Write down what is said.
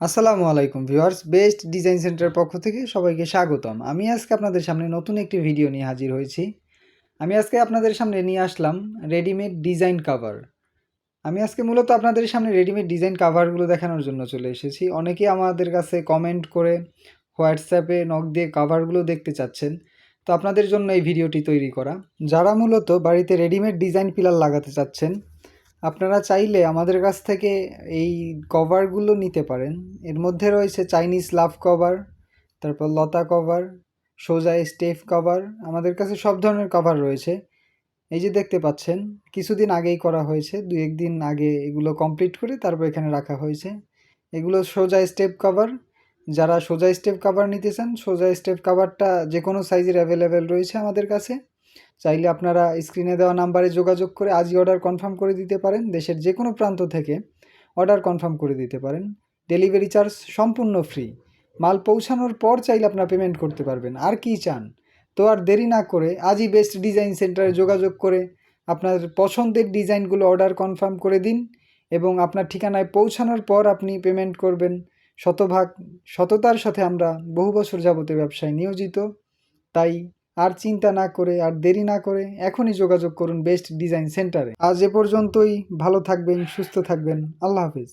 আসসালামু আলাইকুম viewers, best design সেন্টারের পক্ষ থেকে সবাইকে স্বাগতম। আমি আজকে আপনাদের সামনে নতুন একটি ভিডিও নিয়ে হাজির হয়েছি। আমি আজকে আপনাদের সামনে নিয়ে আসলাম রেডিমেড ডিজাইন কাভার আমি আজকে মূলত আপনাদের সামনে রেডিমেড ডিজাইন কাভারগুলো দেখানোর জন্য চলে এসেছি। অনেকেই আমাদের কাছে কমেন্ট করে হোয়াটসঅ্যাপে নক দিয়ে কাভারগুলো দেখতে চাচ্ছেন। তো আপনাদের জন্য এই ভিডিওটি তৈরি করা। যারা মূলত বাড়িতে রেডিমেড ডিজাইন পিলার লাগাতে চাচ্ছেন আপনারা চাইলে আমাদের কাছ থেকে এই কভারগুলো নিতে পারেন। এর মধ্যে রয়েছে চাইনিজ লাভ কভার, তারপর লতা কভার, সোজা স্টেফ কভার, আমাদের কাছে সব ধরনের কভার রয়েছে। এই যে দেখতে পাচ্ছেন, কিছুদিন আগেই করা হয়েছে দু একদিন আগে এগুলো কমপ্লিট করে তারপর এখানে রাখা হয়েছে। এগুলো সোজা স্টেপ কভার, যারা সোজা স্টেপ কভার নিতে চান, সোজা স্টেপ কভারটা যে কোনো সাইজের অ্যাভেলেবেল রয়েছে আমাদের কাছে। চাইলে আপনারা স্ক্রিনে দেওয়া নাম্বারে যোগাযোগ করে আজই অর্ডার কনফার্ম করে দিতে পারেন। দেশের যে কোনো প্রান্ত থেকে অর্ডার কনফার্ম করে দিতে পারেন। ডেলিভারি চার্জ সম্পূর্ণ ফ্রি মাল পৌঁছানোর পর চাইলে আপনারা পেমেন্ট করতে পারবেন। আর কি চান? তো আর দেরি না করে আজই বেস্ট ডিজাইন সেন্টারে যোগাযোগ করে আপনার পছন্দের ডিজাইনগুলো অর্ডার কনফার্ম করে দিন এবং আপনার ঠিকানায় পৌঁছানোর পর আপনি পেমেন্ট করবেন। শতভাগ, সততার সাথে আমরা বহু বছর যাবতীয় ব্যবসায় নিয়োজিত। তাই আর চিন্তা না করে আর দেরি না করে এখনই যোগাযোগ করুন বেস্ট ডিজাইন সেন্টারে। আজ এ পর্যন্তই, ভালো থাকবেন, সুস্থ থাকবেন, আল্লাহ হাফিজ।